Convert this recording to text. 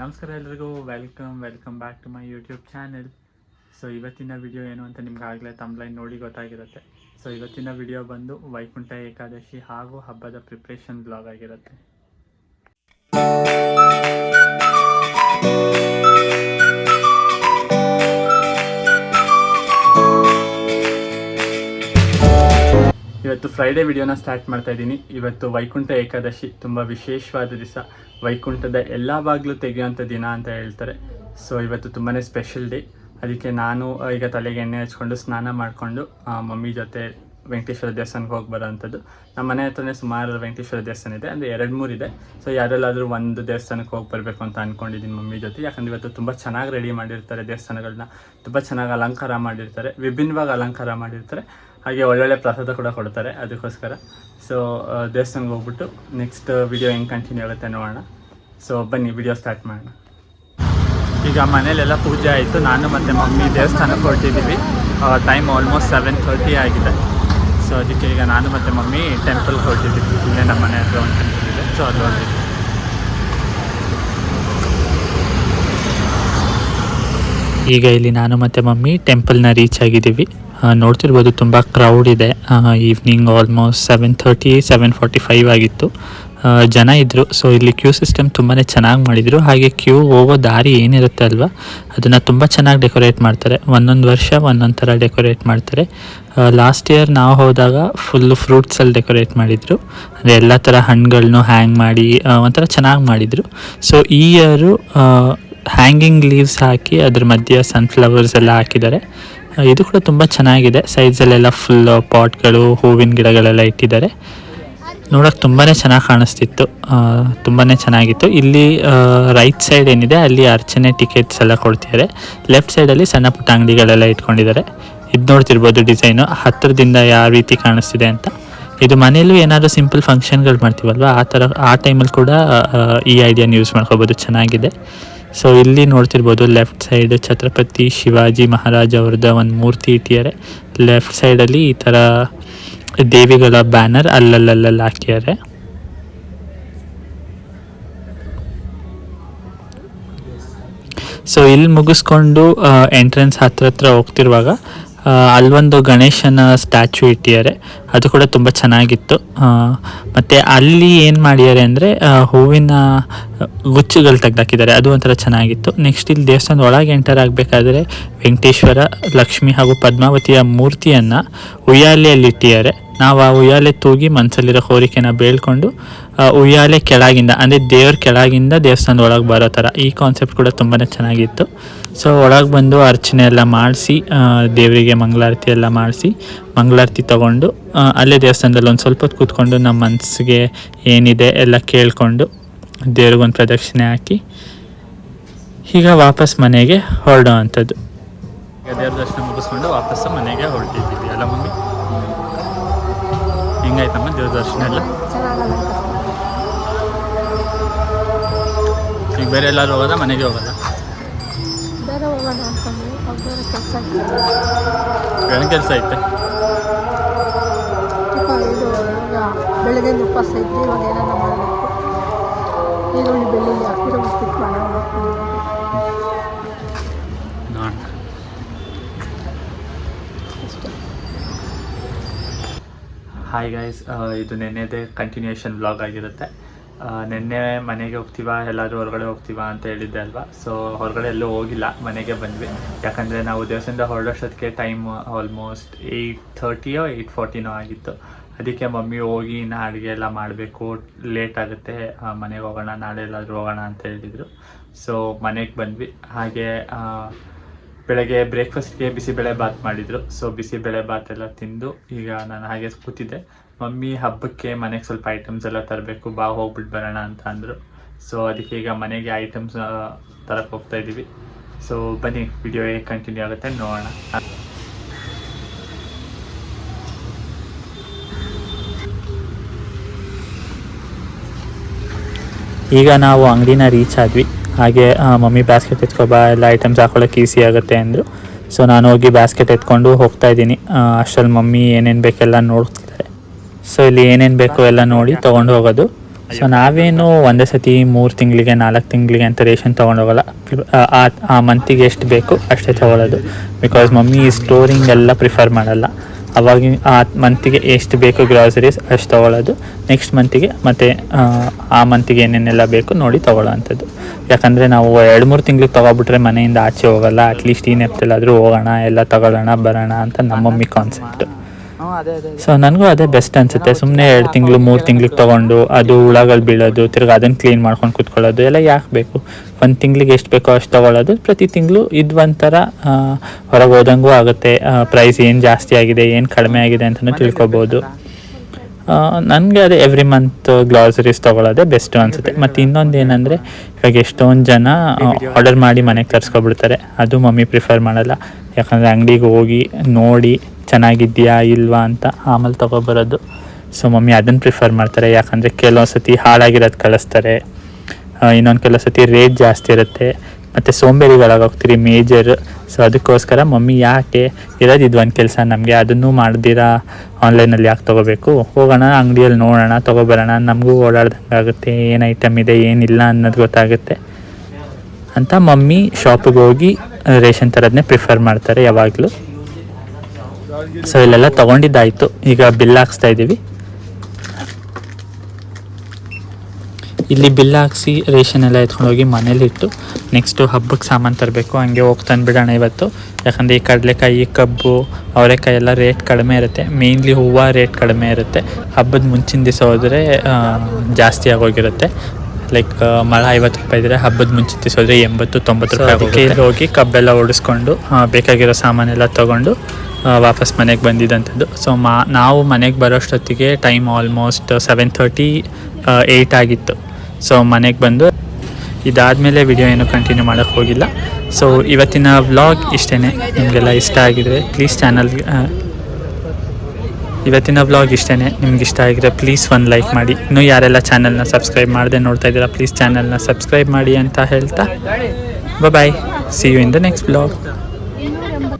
ನಮಸ್ಕಾರ ಎಲ್ರಿಗೂ. Welcome welcome back to my YouTube channel so ಇವತ್ತಿನ ವಿಡಿಯೋ ಏನು ಅಂತ ನಿಮ್ಗೆ ಆಗಲೇ ತಮ್ಲೈನ್ ನೋಡಿ ಗೊತ್ತಾಗಿರುತ್ತೆ. ಸೊ ಇವತ್ತಿನ ವಿಡಿಯೋ ಬಂದು ವೈಕುಂಠ ಏಕಾದಶಿ ಹಾಗೂ ಹಬ್ಬದ ಪ್ರಿಪ್ರೇಷನ್ ಬ್ಲಾಗ್ ಆಗಿರುತ್ತೆ. ಇವತ್ತು ಫ್ರೈಡೇ ವಿಡಿಯೋನ ಸ್ಟಾರ್ಟ್ ಮಾಡ್ತಾ ಇದ್ದೀನಿ. ಇವತ್ತು ವೈಕುಂಠ ಏಕಾದಶಿ, ತುಂಬ ವಿಶೇಷವಾದ ದಿವಸ. ವೈಕುಂಠದ ಎಲ್ಲ ಬಾಗಿಲು ತೆಗೆಯುವಂಥ ದಿನ ಅಂತ ಹೇಳ್ತಾರೆ. ಸೊ ಇವತ್ತು ತುಂಬಾ ಸ್ಪೆಷಲ್ ಡೇ ಅದಕ್ಕೆ ನಾನು ಈಗ ತಲೆಗೆ ಎಣ್ಣೆ ಹಚ್ಕೊಂಡು ಸ್ನಾನ ಮಾಡಿಕೊಂಡು ಮಮ್ಮಿ ಜೊತೆ ವೆಂಕಟೇಶ್ವರ ದೇವಸ್ಥಾನಕ್ಕೆ ಹೋಗಿ ಬರೋವಂಥದ್ದು ನಮ್ಮ ಮನೆ ಹತ್ರನೇ ಸುಮಾರು ವೆಂಕಟೇಶ್ವರ ದೇವಸ್ಥಾನ ಇದೆ. ಅಂದರೆ ಎರಡು ಮೂರು ಇದೆ. ಸೊ ಯಾರೆಲ್ಲಾದರೂ ಒಂದು ದೇವಸ್ಥಾನಕ್ಕೆ ಹೋಗಿ ಬರಬೇಕು ಅಂತ ಅಂದ್ಕೊಂಡಿದ್ದೀನಿ ಮಮ್ಮಿ ಜೊತೆ. ಯಾಕಂದರೆ ಇವತ್ತು ತುಂಬ ಚೆನ್ನಾಗಿ ರೆಡಿ ಮಾಡಿರ್ತಾರೆ ದೇವಸ್ಥಾನಗಳನ್ನ ತುಂಬ ಚೆನ್ನಾಗಿ ಅಲಂಕಾರ ಮಾಡಿರ್ತಾರೆ. ವಿಭಿನ್ನವಾಗಿ ಅಲಂಕಾರ ಮಾಡಿರ್ತಾರೆ. ಹಾಗೆ ಒಳ್ಳೊಳ್ಳೆ ಪ್ರಸಾದ ಕೂಡ ಕೊಡ್ತಾರೆ ಅದಕ್ಕೋಸ್ಕರ. ಸೊ ದೇವಸ್ಥಾನಕ್ಕೆ ಹೋಗ್ಬಿಟ್ಟು ನೆಕ್ಸ್ಟ್ ವಿಡಿಯೋ ಹೆಂಗೆ ಕಂಟಿನ್ಯೂ ಆಗುತ್ತೆ ನೋಡೋಣ. ಸೊ ಬನ್ನಿ ವಿಡಿಯೋ ಸ್ಟಾರ್ಟ್ ಮಾಡೋಣ. ಈಗ ಮನೇಲೆಲ್ಲ ಪೂಜೆ ಆಯಿತು. ನಾನು ಮತ್ತು ಮಮ್ಮಿ ದೇವಸ್ಥಾನಕ್ಕೆ ಹೊರಟಿದ್ದೀವಿ. ಟೈಮ್ ಆಲ್ಮೋಸ್ಟ್ ಸೆವೆನ್ ಥರ್ಟಿ ಆಗಿದೆ. ಸೊ ಅದಕ್ಕೆ ಈಗ ನಾನು ಮತ್ತು ಮಮ್ಮಿ ಟೆಂಪಲ್ಗೆ ಹೊರಟಿದ್ದೀವಿ. ಇಲ್ಲೇ ನಮ್ಮ ಮನೆ ಹತ್ರ ಒಂದು ಟೆಂಪಲ್ ಇದೆ. ಸೊ ಅಲ್ಲಿ ಹೊರಟಿದ್ದೀವಿ ಈಗ ಇಲ್ಲಿ ನಾನು ಮತ್ತು ಮಮ್ಮಿ ಟೆಂಪಲ್ನ ರೀಚ್ ಆಗಿದ್ದೀವಿ. ನೋಡ್ತಿರ್ಬೋದು ತುಂಬ ಕ್ರೌಡ್ ಇದೆ. Evening almost seven thirty seven forty five ಆಗಿತ್ತು. ಜನ ಇದ್ದರು ಸೊ ಇಲ್ಲಿ ಕ್ಯೂ ಸಿಸ್ಟಮ್ ತುಂಬಾ ಚೆನ್ನಾಗಿ ಮಾಡಿದರು. ಹಾಗೆ ಕ್ಯೂ ಹೋಗೋ ದಾರಿ ಏನಿರುತ್ತೆ ಅಲ್ವಾ? ಅದನ್ನು ತುಂಬ ಚೆನ್ನಾಗಿ ಡೆಕೋರೇಟ್ ಮಾಡ್ತಾರೆ. ಒಂದೊಂದು ವರ್ಷ ಒಂದೊಂದು ಥರ ಡೆಕೋರೇಟ್ ಮಾಡ್ತಾರೆ. ಲಾಸ್ಟ್ ಇಯರ್ ನಾವು ಹೋದಾಗ ಫುಲ್ಲು ಫ್ರೂಟ್ಸಲ್ಲಿ ಡೆಕೋರೇಟ್ ಮಾಡಿದರು. ಅಂದರೆ ಎಲ್ಲ ಥರ ಹಣ್ಣುಗಳನ್ನು ಹ್ಯಾಂಗ್ ಮಾಡಿ ಒಂಥರ ಚೆನ್ನಾಗಿ ಮಾಡಿದರು. ಸೊ ಈ ಇಯರು ಹ್ಯಾಂಗಿಂಗ್ ಲೀವ್ಸ್ ಹಾಕಿ ಅದ್ರ ಮಧ್ಯೆ ಸನ್ಫ್ಲವರ್ಸ್ ಎಲ್ಲ ಹಾಕಿದ್ದಾರೆ. ಇದು ಕೂಡ ತುಂಬ ಚೆನ್ನಾಗಿದೆ. ಸೈಜಲ್ಲೆಲ್ಲ ಫುಲ್ ಪಾಟ್ಗಳು ಹೂವಿನ ಗಿಡಗಳೆಲ್ಲ ಇಟ್ಟಿದ್ದಾರೆ. ನೋಡೋಕೆ ತುಂಬಾ ಚೆನ್ನಾಗಿ ಕಾಣಿಸ್ತಿತ್ತು. ತುಂಬಾ ಚೆನ್ನಾಗಿತ್ತು. ಇಲ್ಲಿ ರೈಟ್ ಸೈಡ್ ಏನಿದೆ, ಅಲ್ಲಿ ಅರ್ಚನೆ ಟಿಕೆಟ್ಸ್ ಎಲ್ಲ ಕೊಡ್ತಿದ್ದಾರೆ ಲೆಫ್ಟ್ ಸೈಡಲ್ಲಿ ಸಣ್ಣ ಪುಟ್ಟ ಅಂಗಡಿಗಳೆಲ್ಲ ಇಟ್ಕೊಂಡಿದ್ದಾರೆ. ಇದು ನೋಡ್ತಿರ್ಬೋದು ಡಿಸೈನು ಹತ್ತಿರದಿಂದ ಯಾವ ರೀತಿ ಕಾಣಿಸ್ತಿದೆ ಅಂತ. ಇದು ಮನೇಲೂ ಏನಾದರೂ ಸಿಂಪಲ್ ಫಂಕ್ಷನ್ಗಳು ಮಾಡ್ತೀವಲ್ವ? ಆ ಥರ, ಆ ಟೈಮಲ್ಲಿ ಕೂಡ ಈ ಐಡಿಯಾನ ಯೂಸ್ ಮಾಡ್ಕೋಬೋದು. ಚೆನ್ನಾಗಿದೆ. ಸೊ ಇಲ್ಲಿ ನೋಡ್ತಿರ್ಬೋದು ಲೆಫ್ಟ್ ಸೈಡ್ ಛತ್ರಪತಿ ಶಿವಾಜಿ ಮಹಾರಾಜ ಅವ್ರದ್ದು ಒಂದು ಮೂರ್ತಿ ಇಟ್ಟಿದ್ದಾರೆ. ಲೆಫ್ಟ್ ಸೈಡಲ್ಲಿ ಈ ಥರ ದೇವಿಗಳ ಬ್ಯಾನರ್ ಅಲ್ಲಲ್ಲಲ್ಲಿ ಹಾಕಿದ್ದಾರೆ ಸೊ ಇಲ್ಲಿ ಮುಗಿಸ್ಕೊಂಡು ಎಂಟ್ರೆನ್ಸ್ ಹತ್ರ ಹತ್ರ ಹೋಗ್ತಿರುವಾಗ ಅಲ್ಲೊಂದು ಗಣೇಶನ ಸ್ಟ್ಯಾಚು ಇಟ್ಟಿದ್ದಾರೆ. ಅದು ಕೂಡ ತುಂಬ ಚೆನ್ನಾಗಿತ್ತು. ಮತ್ತು ಅಲ್ಲಿ ಏನು ಮಾಡಿದ್ದಾರೆ ಅಂದರೆ ಹೂವಿನ ಗುಚ್ಚುಗಳು ತೆಗ್ದಾಕಿದ್ದಾರೆ. ಅದು ಒಂಥರ ಚೆನ್ನಾಗಿತ್ತು. ನೆಕ್ಸ್ಟ್ ಇಲ್ಲಿ ದೇವಸ್ಥಾನದ ಒಳಗೆ ಎಂಟರ್ ಆಗಬೇಕಾದ್ರೆ ವೆಂಕಟೇಶ್ವರ, ಲಕ್ಷ್ಮಿ ಹಾಗೂ ಪದ್ಮಾವತಿಯ ಮೂರ್ತಿಯನ್ನು ಉಯ್ಯಾಲೆಯಲ್ಲಿ ಇಟ್ಟಿದ್ದಾರೆ. ನಾವು ಆ ಉಯ್ಯಾಲೆ ತೂಗಿ ಮನಸ್ಸಲ್ಲಿರೋ ಕೋರಿಕೆನ ಬೇಳ್ಕೊಂಡು ಉಯ್ಯಾಲೆ ಕೆಳಗಿಂದ, ಅಂದರೆ ದೇವ್ರ ಕೆಳಗಿಂದ ದೇವಸ್ಥಾನದ ಒಳಗೆ ಬರೋ ಥರ, ಈ ಕಾನ್ಸೆಪ್ಟ್ ಕೂಡ ತುಂಬಾ ಚೆನ್ನಾಗಿತ್ತು. ಸೊ ಒಳಗೆ ಬಂದು ಅರ್ಚನೆ ಎಲ್ಲ ಮಾಡಿಸಿ ದೇವರಿಗೆ ಮಂಗಳಾರತಿ ಎಲ್ಲ ಮಾಡಿಸಿ, ಮಂಗಳಾರತಿ ತಗೊಂಡು ಅಲ್ಲೇ ದೇವಸ್ಥಾನದಲ್ಲಿ ಒಂದು ಸ್ವಲ್ಪ ಹೊತ್ತು ಕೂತ್ಕೊಂಡು ನಮ್ಮ ಮನಸ್ಸಿಗೆ ಏನಿದೆ ಎಲ್ಲ ಕೇಳಿಕೊಂಡು ದೇವ್ರಿಗೊಂದು ಪ್ರದಕ್ಷಿಣೆ ಹಾಕಿ, ಈಗ ವಾಪಸ್ ಮನೆಗೆ ಹೊರಡೋ ಅಂಥದ್ದು. ದೇವ್ರ ದರ್ಶನ ಮುಗಿಸ್ಕೊಂಡು ವಾಪಸ್ಸು ಮನೆಗೆ ಹೊರಟಿದ್ದೀವಿ. ಅಲ್ಲ, ಮಮ್ಮಿ? ಹೆಂಗಾಯ್ತಮ್ಮ ದೇವ್ರ ದರ್ಶನ ಎಲ್ಲ ಈಗ ಬೇರೆ ಎಲ್ಲರೂ ಹೋಗೋದ? ಮನೆಗೆ ಹೋಗೋದ? ಏನು ಕೆಲಸ ಐತೆ? ಬೆಳಗ್ಗೆ ಉಪವಾಸ ಇದ್ದು ಇವಾಗ ಏನಾರ ಮಾಡಬೇಕು. ಈರುಳ್ಳಿ ಬೆಳ್ಳುಳ್ಳಿ ಹಾಕಿರೋ ಉಪ್ಪಿಟ್ಟು ಮಾಡೋಣ ಹಾಯ್ ಗೈಸ್ ಇದು ನೆನ್ನೆದೇ ಕಂಟಿನ್ಯೂಷನ್ ಬ್ಲಾಗ್ ಆಗಿರುತ್ತೆ. ಆ, ನೆನ್ನೆ ಮನೆಗೆ ಹೋಗ್ತೀವಾ ಎಲ್ಲಾದರೂ ಹೊರಗಡೆ ಹೋಗ್ತೀವಾ ಅಂತ ಹೇಳಿದ್ದೆ ಅಲ್ವಾ? ಸೊ ಹೊರಗಡೆ ಎಲ್ಲೂ ಹೋಗಿಲ್ಲ ಮನೆಗೆ ಬಂದ್ವಿ. ಯಾಕಂದರೆ ನಾವು ದೇವಸ್ಥಾನದ ಹೊರಡೋಷ್ಟೊತ್ತಿಗೆ ಟೈಮ್ ಆಲ್ಮೋಸ್ಟ್ ಏಯ್ಟ್ ಥರ್ಟಿಯೋ ಏಯ್ಟ್ ಫೋರ್ಟಿನೋ ಆಗಿತ್ತು. ಅದಕ್ಕೆ ಮಮ್ಮಿ ಹೋಗಿ ಇನ್ನು ಅಡುಗೆ ಎಲ್ಲ ಮಾಡಬೇಕು ಲೇಟ್ ಆಗುತ್ತೆ ಮನೆಗೆ ಹೋಗೋಣ ನಾಳೆ ಎಲ್ಲಾದರೂ ಹೋಗೋಣ ಅಂತ ಹೇಳಿದರು. ಸೊ ಮನೆಗೆ ಬಂದ್ವಿ. ಹಾಗೆ ಬೆಳಗ್ಗೆ ಬ್ರೇಕ್ಫಾಸ್ಟ್ಗೆ ಬಿಸಿಬೇಳೆ ಬಾತ್ ಮಾಡಿದರು. ಸೊ ಬಿಸಿಬೇಳೆ ಬಾತ್ ಎಲ್ಲ ತಿಂದು ಈಗ ನಾನು ಹಾಗೆ ಕೂತಿದ್ದೆ. ಮಮ್ಮಿ ಹಬ್ಬಕ್ಕೆ ಮನೆಗೆ ಸ್ವಲ್ಪ ಐಟಮ್ಸ್ ಎಲ್ಲ ತರಬೇಕು, ಬಾ ಹೋಗ್ಬಿಟ್ಟು ಬರೋಣ ಅಂತ ಅಂದರು. ಸೊ ಅದಕ್ಕೆ ಈಗ ಮನೆಗೆ ಐಟಮ್ಸ್ ತರಕ್ಕೆ ಹೋಗ್ತಾ ಇದ್ದೀವಿ ಸೊ ಬನ್ನಿ ವಿಡಿಯೋ ಹೇಗೆ ಕಂಟಿನ್ಯೂ ಆಗುತ್ತೆ ನೋಡೋಣ. ಈಗ ನಾವು ಅಂಗಡಿನ ರೀಚ್ ಆದ್ವಿ. ಹಾಗೆ ಮಮ್ಮಿ ಬ್ಯಾಸ್ಕೆಟ್ ಎತ್ಕೊಬಾ ಎಲ್ಲ ಐಟಮ್ಸ್ ಹಾಕೊಳ್ಳೋಕೆ ಈಸಿ ಆಗುತ್ತೆ ಅಂದರು. ಸೊ ನಾನು ಹೋಗಿ ಬ್ಯಾಸ್ಕೆಟ್ ಎತ್ಕೊಂಡು ಹೋಗ್ತಾ ಇದ್ದೀನಿ. ಅಷ್ಟರಲ್ಲಿ ಮಮ್ಮಿ ಏನೇನು ಬೇಕೆಲ್ಲ ನೋಡ್ತಿದ್ದಾರೆ. ಸೊ ಇಲ್ಲಿ ಏನೇನು ಬೇಕು ಎಲ್ಲ ನೋಡಿ ತೊಗೊಂಡು ಹೋಗೋದು. ಸೊ ನಾವೇನು ಒಂದೇ ಸತಿ ಮೂರು ತಿಂಗಳಿಗೆ, ನಾಲ್ಕು ತಿಂಗಳಿಗೆ ಅಂತ ರೇಷನ್ ತೊಗೊಂಡೋಗಲ್ಲ ಆ ಮಂತಿಗೆ ಎಷ್ಟು ಬೇಕು ಅಷ್ಟೇ ತೊಗೊಳ್ಳೋದು ಬಿಕಾಸ್ ಮಮ್ಮಿ ಸ್ಟೋರಿಂಗ್ ಎಲ್ಲ ಪ್ರಿಫರ್ ಮಾಡಲ್ಲ. ಅವಾಗಿನ, ಆ ಮಂತಿಗೆ ಎಷ್ಟು ಬೇಕು ಗ್ರಾಸರೀಸ್ ಅಷ್ಟು ತೊಗೊಳ್ಳೋದು ನೆಕ್ಸ್ಟ್ ಮಂತಿಗೆ ಮತ್ತು, ಆ ಮಂತಿಗೆ ಏನೇನೆಲ್ಲ ಬೇಕು ನೋಡಿ ತೊಗೊಳ್ಳೋ ಅಂಥದ್ದು ಯಾಕಂದರೆ ನಾವು ಎರಡು, ಮೂರು ತಿಂಗ್ಳಿಗೆ ತೊಗೊಬಿಟ್ರೆ ಮನೆಯಿಂದ ಆಚೆ ಹೋಗಲ್ಲ. ಅಟ್ಲೀಸ್ಟ್ ಈ ನೆಪ್ತಲ್ಲಾದರೂ ಹೋಗೋಣ, ಎಲ್ಲ ತಗೊಳ್ಳೋಣ, ಬರೋಣ ಅಂತ ನಮ್ಮ ಮಮ್ಮಿ ಕಾನ್ಸೆಪ್ಟು ಸೊ ನನಗೂ ಅದೇ ಬೆಸ್ಟ್ ಅನ್ಸುತ್ತೆ. ಸುಮ್ಮನೆ ಎರಡು ತಿಂಗಳು ಮೂರು ತಿಂಗ್ಳಿಗೆ ತೊಗೊಂಡು ಅದು ಹುಳಗಳು ಬೀಳೋದು ತಿರ್ಗಿ ಅದನ್ನು ಕ್ಲೀನ್ ಮಾಡ್ಕೊಂಡು ಕುತ್ಕೊಳ್ಳೋದು ಎಲ್ಲ ಯಾಕೆ ಬೇಕು? ಒಂದು ತಿಂಗ್ಳಿಗೆ ಎಷ್ಟು ಬೇಕೋ ಅಷ್ಟು ತೊಗೊಳ್ಳೋದು. ಪ್ರತಿ ತಿಂಗಳು ಇದು ಒಂಥರ ಹೊರಗೆ ಹೋದಂಗೂ ಆಗುತ್ತೆ. ಪ್ರೈಸ್ ಏನು ಜಾಸ್ತಿ ಆಗಿದೆ ಏನು ಕಡಿಮೆ ಆಗಿದೆ ಅಂತಲೂ ತಿಳ್ಕೊಬೋದು. ನನಗೆ ಅದೇ ಎವ್ರಿ ಮಂತ್ ಗ್ಲಾಸರೀಸ್ ತೊಗೊಳ್ಳೋದೇ ಬೆಸ್ಟು ಅನಿಸುತ್ತೆ. ಮತ್ತು ಇನ್ನೊಂದು ಏನಂದರೆ ಇವಾಗ ಎಷ್ಟೊಂದು ಜನ ಆರ್ಡರ್ ಮಾಡಿ ಮನೆಗೆ ತರಿಸ್ಕೊಬಿಡ್ತಾರೆ ಅದು ಮಮ್ಮಿ ಪ್ರಿಫರ್ ಮಾಡಲ್ಲ. ಯಾಕಂದರೆ ಅಂಗಡಿಗೆ ಹೋಗಿ ನೋಡಿ ಚೆನ್ನಾಗಿದೆಯಾ ಇಲ್ವಾ ಅಂತ ಆಮೇಲೆ ತೊಗೊಬರೋದು. ಸೊ ಮಮ್ಮಿ ಅದನ್ನು ಪ್ರಿಫರ್ ಮಾಡ್ತಾರೆ. ಯಾಕಂದರೆ ಕೆಲವೊಂದು ಸತಿ ಹಾಳಾಗಿರೋದು ಕಳಿಸ್ತಾರೆ. ಇನ್ನೊಂದು ಕೆಲವು ಸತಿ ರೇಟ್ ಜಾಸ್ತಿ ಇರುತ್ತೆ. ಮತ್ತು ಸೋಂಬೇರಿಗಳಾಗೋಗ್ತೀರಿ ಮೇಜರ್ ಸೊ ಅದಕ್ಕೋಸ್ಕರ ಮಮ್ಮಿ ಯಾಕೆ ಇರೋದು ಇದು ಒಂದು ಕೆಲಸ ನಮಗೆ ಅದನ್ನು ಮಾಡ್ದಿರಾ? ಆನ್ಲೈನಲ್ಲಿ ಯಾಕೆ ತೊಗೋಬೇಕು? ಹೋಗೋಣ ಅಂಗಡಿಯಲ್ಲಿ ನೋಡೋಣ, ತೊಗೊಬರೋಣ. ನಮಗೂ ಓಡಾಡ್ದಂಗೆ ಆಗುತ್ತೆ. ಏನು ಐಟಮ್ ಇದೆ, ಏನಿಲ್ಲ ಅನ್ನೋದು ಗೊತ್ತಾಗುತ್ತೆ. ಅಂತ ಮಮ್ಮಿ ಶಾಪಿಗೆ ಹೋಗಿ ರೇಷನ್ ಥರದನ್ನೇ ಪ್ರಿಫರ್ ಮಾಡ್ತಾರೆ ಯಾವಾಗಲೂ. ಸೊ ಇಲ್ಲೆಲ್ಲ ತೊಗೊಂಡಿದ್ದಾಯಿತು. ಈಗ ಬಿಲ್ ಹಾಕ್ಸ್ತಾ ಇದ್ದೀವಿ. ಇಲ್ಲಿ ಬಿಲ್ ಹಾಕ್ಸಿ ರೇಷನ್ ಎಲ್ಲ ಎತ್ಕೊಂಡೋಗಿ ಮನೇಲಿಟ್ಟು ನೆಕ್ಸ್ಟು ಹಬ್ಬಕ್ಕೆ ಸಾಮಾನು ತರಬೇಕು. ಹಂಗೆ ಹೋಗಿ ತಂದುಬಿಡೋಣ ಇವತ್ತು. ಯಾಕಂದರೆ ಈ ಕಡಲೆಕಾಯಿ ಕಬ್ಬು, ಅವರೆಕಾಯಿ ಎಲ್ಲ ರೇಟ್ ಕಡಿಮೆ ಇರುತ್ತೆ. ಮೇಯ್ನ್ಲಿ ಹೂವು ರೇಟ್ ಕಡಿಮೆ ಇರುತ್ತೆ. ಹಬ್ಬದ ಮುಂಚಿನ ದಿವಸ ಹೋದರೆ ಜಾಸ್ತಿ ಆಗೋಗಿರುತ್ತೆ. ಲೈಕ್ ಮಳ ಐವತ್ತು ರೂಪಾಯಿ ಇದ್ದರೆ ಹಬ್ಬದ ಮುಂಚೆ ಹೋದರೆ ಎಂಬತ್ತು ತೊಂಬತ್ತು ರೂಪಾಯಿ ಅದಕ್ಕೆ ಇಲ್ಲಿ ಹೋಗಿ ಕಬ್ಬೆಲ್ಲ ಓಡಿಸ್ಕೊಂಡು ಬೇಕಾಗಿರೋ ಸಾಮಾನೆಲ್ಲ ತಗೊಂಡು ವಾಪಸ್ ಮನೆಗೆ ಬಂದಿದ್ದಂಥದ್ದು ಸೊ ಮಾ ನಾವು ಮನೆಗೆ ಬರೋಷ್ಟೊತ್ತಿಗೆ time almost seven thirty eight ಆಗಿತ್ತು. ಸೊ ಮನೆಗೆ ಬಂದು ಇದಾದಮೇಲೆ ವಿಡಿಯೋ ಏನು ಕಂಟಿನ್ಯೂ ಮಾಡೋಕ್ಕೆ ಹೋಗಿಲ್ಲ. ಸೊ ಇವತ್ತಿನ ವ್ಲಾಗ್ ಇಷ್ಟೇ ನಿಮಗೆಲ್ಲ ಇಷ್ಟ ಆಗಿದ್ರೆ ಪ್ಲೀಸ್ ಚಾನಲ್ ಇವತ್ತಿನ ಬ್ಲಾಗ್ ಇಷ್ಟೇ ನಿಮ್ಗೆ ಇಷ್ಟ ಆಗಿದ್ರೆ ಪ್ಲೀಸ್ ಒಂದು ಲೈಕ್ ಮಾಡಿ. ಇನ್ನೂ ಯಾರೆಲ್ಲ ಚಾನಲ್ನ ಸಬ್ಸ್ಕ್ರೈಬ್ ಮಾಡದೆ ನೋಡ್ತಾ ಇದ್ದೀರಾ ಪ್ಲೀಸ್ ಚಾನಲ್ನ ಸಬ್ಸ್ಕ್ರೈಬ್ ಮಾಡಿ ಅಂತ ಹೇಳ್ತಾ. Bye see you in the next vlog